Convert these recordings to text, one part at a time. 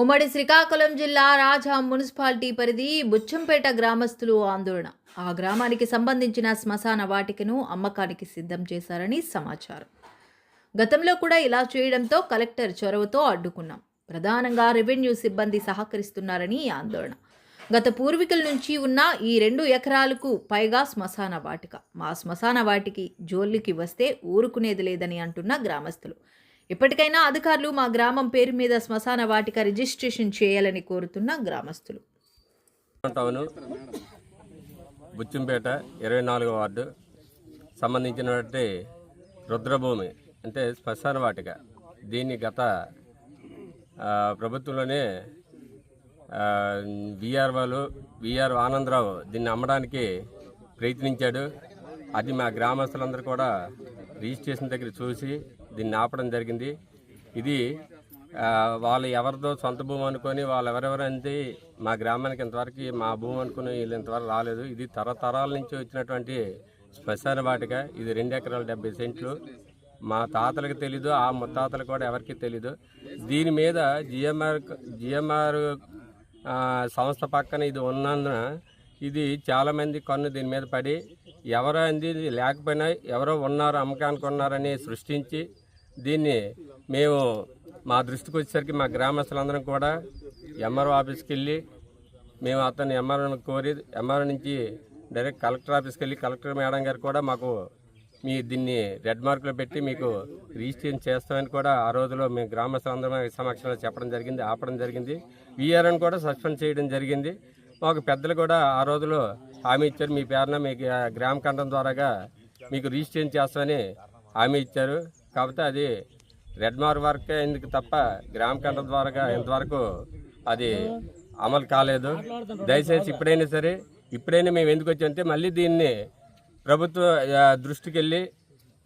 ఉమ్మడి శ్రీకాకుళం జిల్లా రాజా మున్సిపాలిటీ పరిధి బుచ్చంపేట గ్రామస్తులు ఆందోళన. ఆ గ్రామానికి సంబంధించిన శ్మశాన వాటికను అమ్మకానికి సిద్ధం చేశారని సమాచారం. గతంలో కూడా ఇలా చేయడంతో కలెక్టర్ చొరవతో అడ్డుకున్నాం. ప్రధానంగా రెవెన్యూ సిబ్బంది సహకరిస్తున్నారని ఆందోళన. గత పూర్వీకుల నుంచి ఉన్న ఈ రెండు ఎకరాలకు పైగా శ్మశాన వాటిక. మా శ్మశాన వాటికి జోలికి వస్తే ఊరుకునేది లేదని అంటున్న గ్రామస్తులు. ఇప్పటికైనా అధికారులు మా గ్రామం పేరు మీద శ్మశాన వాటిక రిజిస్ట్రేషన్ చేయాలని కోరుతున్న గ్రామస్తులు. టౌను బుచ్చంపేట ఇరవై నాలుగో వార్డు సంబంధించినటువంటి రుద్రభూమి అంటే శ్మశాన వాటిక. దీన్ని గత ప్రభుత్వంలోనే విఆర్ విఆర్ ఆనందరావు దీన్ని అమ్మడానికి ప్రయత్నించాడు. అది మా గ్రామస్తులందరూ కూడా రిజిస్ట్రేషన్ దగ్గర చూసి దీన్ని ఆపడం జరిగింది. ఇది వాళ్ళు ఎవరిదో సొంత భూమి అనుకొని వాళ్ళు ఎవరెవరంటే మా గ్రామానికి ఇంతవరకు మా భూమి అనుకుని వీళ్ళు ఇంతవరకు రాలేదు. ఇది తరతరాల నుంచి వచ్చినటువంటి శ్మశాన వాటిక. ఇది రెండు ఎకరాల డెబ్బై సెంట్లు. మా తాతలకు తెలీదు ఆ ముత్తాతలకు కూడా ఎవరికీ తెలీదు. దీని మీద జిఎంఆర్ జిఎంఆర్ సంస్థ పక్కన ఇది ఉన్నందున ఇది చాలామంది కన్ను దీని మీద పడి ఎవరో అంది లేకపోయినా ఎవరో ఉన్నారు అమ్మకానికి ఉన్నారని సృష్టించి దీన్ని మేము మా దృష్టికి వచ్చేసరికి మా గ్రామస్తులందరం కూడా ఎంఆర్ఓ ఆఫీస్కి వెళ్ళి మేము అతను ఎంఆర్ఓ కోరి ఎంఆర్ఓ నుంచి డైరెక్ట్ కలెక్టర్ ఆఫీస్కి వెళ్ళి కలెక్టర్ మేడం గారు కూడా మాకు మీ దీన్ని రెడ్ మార్కులో పెట్టి మీకు రిజిస్ట్రేషన్ చేస్తామని కూడా ఆ రోజులో మేము గ్రామస్తులందరం సమక్షంలో చెప్పడం జరిగింది ఆపడం జరిగింది. వీఆర్ఎన్ కూడా సస్పెండ్ చేయడం జరిగింది. మాకు పెద్దలు కూడా ఆ రోజులో హామీ ఇచ్చారు. మీ పేరున మీకు గ్రామ కంఠం ద్వారాగా మీకు రిజిస్ట్రేషన్ చేస్తామని హామీ ఇచ్చారు. కాకపోతే అది రెడ్ మార్ వర్క్ ఎందుకు తప్ప గ్రామ కంఠం ద్వారాగా ఇంతవరకు అది అమలు కాలేదు. దయచేసి ఇప్పుడైనా సరే ఇప్పుడైనా మేము ఎందుకు వచ్చామంటే మళ్ళీ దీన్ని ప్రభుత్వ దృష్టికి వెళ్ళి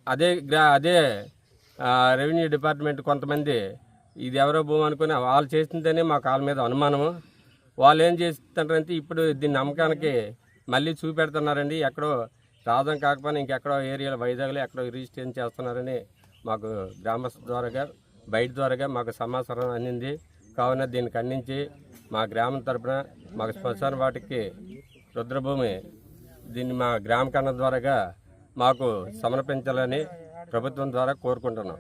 అదే గ్రా అదే రెవెన్యూ డిపార్ట్మెంట్ కొంతమంది ఇది ఎవరో భూమి అనుకుని వాళ్ళు చేసిందనే మా కాళ్ళ మీద అనుమానము. వాళ్ళు ఏం చేస్తున్నారంటే ఇప్పుడు దీన్ని అమ్మకానికి మళ్ళీ చూపెడుతున్నారండి. ఎక్కడో రాజం కాకపోయినా ఇంకెక్కడో ఏరియాలో వైజాగ్లో ఎక్కడో రిజిస్ట్రేషన్ చేస్తున్నారని మాకు గ్రామస్థ ద్వారాగా బయట ద్వారాగా మాకు సమాచారం అందింది. కావున దీన్ని ఖండించి మా గ్రామం తరపున మాకు శ్మశాన వాటికి రుద్రభూమి దీన్ని మా గ్రామ కన్న ద్వారాగా మాకు సమర్పించాలని ప్రభుత్వం ద్వారా కోరుకుంటున్నాం.